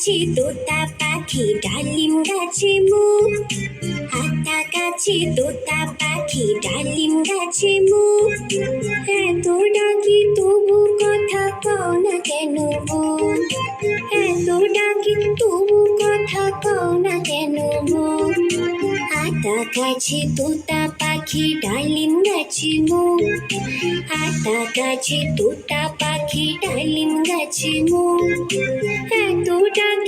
গাছে তোতা পাখি, ডালিম গাছে মু আতা গাছে তোতা পাখি, ডালিম গাছে মুখ। হ্যাঁ, এত ডাকি তবু কথা কও না কেন এত হ্যাঁ, ডাকি তবু কথা কও না কেন মু হাতা গাছে তোতা পাখি, ডালিম গাছে মু আতা গাছে তোতা পাখি, ডালিম গাছে মু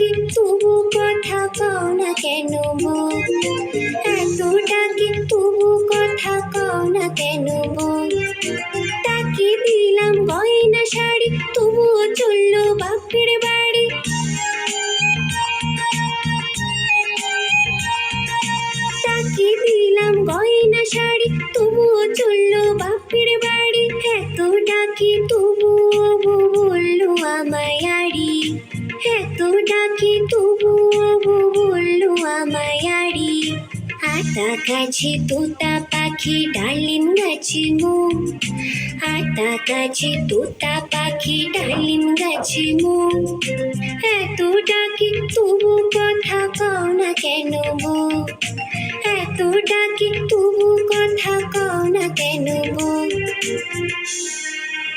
ডাকি তবু কথা কও না কেন বউ এত ডাকি তবু কথা কও না কেন বউ তাকে দিলাম গয়না শাড়ি, তবুও চলল বাপের বাড়ি। তাকে দিলাম গয়না শাড়ি, তবুও চলল বাপের বাড়ি। এত ডাকি তবুও বলল আমায় এত ডাকি বউ বলল আমায় আড়ি। আতা গাছে তোতা পাখি ডালিম গাছে মুখ আতা গাছে তোতা পাখি ডালিম গাছে মুখ এত ডাকি তবু কথা কও না কেন বউ এত ডাকি তবু কথা কও না কেন বউ